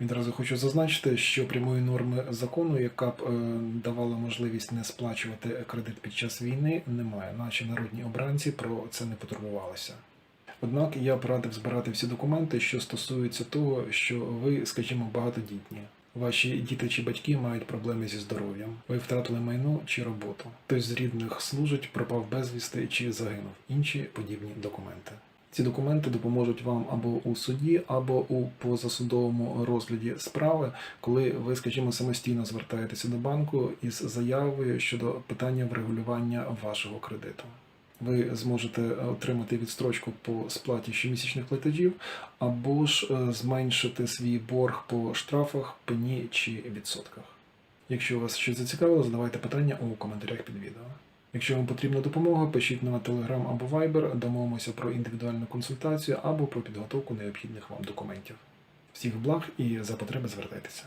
Відразу хочу зазначити, що прямої норми закону, яка б е, давала можливість не сплачувати кредит під час війни, немає. Наші народні обранці про це не потурбувалися. Однак я б радив збирати всі документи, що стосуються того, що ви, скажімо, багатодітні. Ваші діти чи батьки мають проблеми зі здоров'ям, ви втратили майно чи роботу. Хтось з рідних служить, пропав безвісти чи загинув. Інші подібні документи. Ці документи допоможуть вам або у суді, або у позасудовому розгляді справи, коли ви, скажімо, самостійно звертаєтеся до банку із заявою щодо питання врегулювання вашого кредиту. Ви зможете отримати відстрочку по сплаті щомісячних платежів, або ж е, зменшити свій борг по штрафах, пені чи відсотках. Якщо вас щось зацікавило, задавайте питання у коментарях під відео. Якщо вам потрібна допомога, пишіть на Telegram або Viber, домовимося про індивідуальну консультацію або про підготовку необхідних вам документів. Всіх благ і за потреби звертайтеся.